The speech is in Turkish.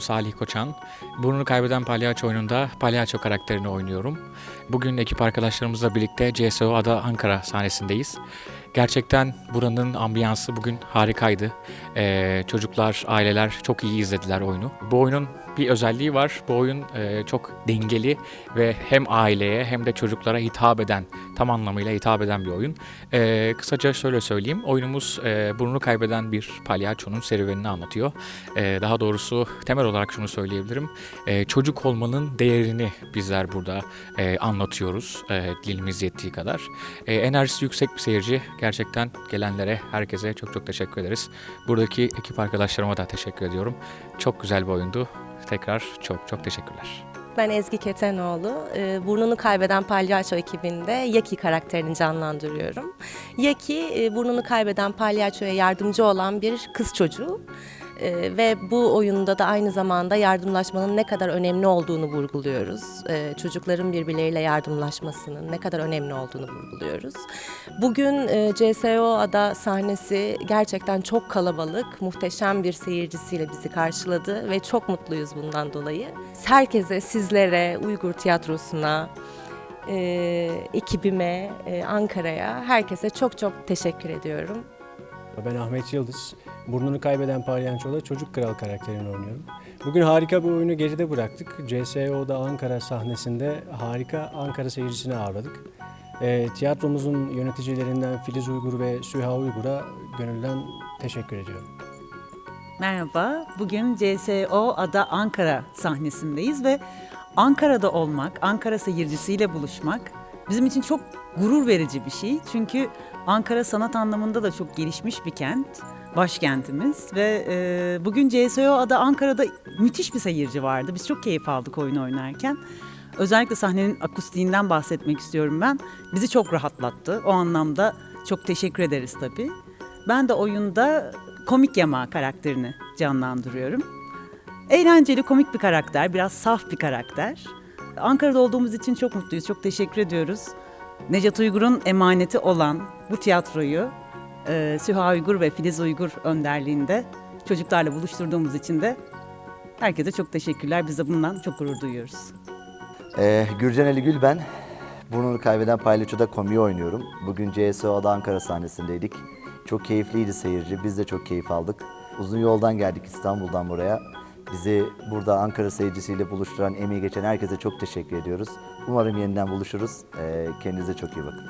Adım Salih Koçan. Burnunu kaybeden palyaço oyununda palyaço karakterini oynuyorum. Bugün ekip arkadaşlarımızla birlikte CSO Ada Ankara sahnesindeyiz. Gerçekten buranın ambiyansı bugün harikaydı. Ee, çocuklar, aileler çok iyi izlediler oyunu. Bu oyunun bir özelliği var. Bu oyun e, çok dengeli ve hem aileye hem de çocuklara hitap eden, tam anlamıyla hitap eden bir oyun. Ee, kısaca şöyle söyleyeyim. Oyunumuz e, burnunu kaybeden bir palyaçonun serüvenini anlatıyor. Ee, daha doğrusu temel olarak şunu söyleyebilirim. Ee, çocuk olmanın değerini bizler burada e, anlatıyoruz. E, dilimiz yettiği kadar. E, enerjisi yüksek bir seyirci. Gerçekten gelenlere, herkese çok çok teşekkür ederiz. Buradaki ekip arkadaşlarıma da teşekkür ediyorum. Çok güzel bir oyundu. Tekrar çok çok teşekkürler. Ben Ezgi Ketenoğlu. Ee, Burnunu kaybeden palyaço ekibinde Yaki karakterini canlandırıyorum. Yaki e, burnunu kaybeden palyaçoya yardımcı olan bir kız çocuğu. Ee, ve bu oyunda da aynı zamanda yardımlaşmanın ne kadar önemli olduğunu vurguluyoruz. Ee, çocukların birbirleriyle yardımlaşmasının ne kadar önemli olduğunu vurguluyoruz. Bugün e, CSO Ada sahnesi gerçekten çok kalabalık, muhteşem bir seyircisiyle bizi karşıladı ve çok mutluyuz bundan dolayı. Herkese, sizlere, Uygur Tiyatrosu'na, e, ekibime, e, Ankara'ya, herkese çok çok teşekkür ediyorum. Ben Ahmet Yıldız. Burnunu kaybeden palyaçoda çocuk kral karakterini oynuyorum. Bugün harika bir oyunu geride bıraktık. CSO'da Ankara sahnesinde harika Ankara seyircisini ağırladık. E, tiyatromuzun yöneticilerinden Filiz Uygur ve Süha Uygur'a gönülden teşekkür ediyorum. Merhaba, bugün CSO Ada Ankara sahnesindeyiz ve Ankara'da olmak, Ankara seyircisiyle buluşmak bizim için çok gurur verici bir şey. Çünkü Ankara sanat anlamında da çok gelişmiş bir kent, başkentimiz ve e, bugün CSO Ada Ankara'da müthiş bir seyirci vardı. Biz çok keyif aldık oyun oynarken. Özellikle sahnenin akustiğinden bahsetmek istiyorum ben. Bizi çok rahatlattı. O anlamda çok teşekkür ederiz tabii. Ben de oyunda komik yama karakterini canlandırıyorum. Eğlenceli, komik bir karakter, biraz saf bir karakter. Ankara'da olduğumuz için çok mutluyuz, çok teşekkür ediyoruz. Necat Uygur'un emaneti olan bu tiyatroyu e, Süha Uygur ve Filiz Uygur önderliğinde çocuklarla buluşturduğumuz için de herkese çok teşekkürler. Biz de bundan çok gurur duyuyoruz. Ee, Gürcan Ali Gül ben. Burnunu kaybeden palyaçoda komiği oynuyorum. Bugün CSO'da Ankara sahnesindeydik. Çok keyifliydi seyirci. Biz de çok keyif aldık. Uzun yoldan geldik İstanbul'dan buraya. Bizi burada Ankara seyircisiyle buluşturan, emeği geçen herkese çok teşekkür ediyoruz. Umarım yeniden buluşuruz. Ee, kendinize çok iyi bakın.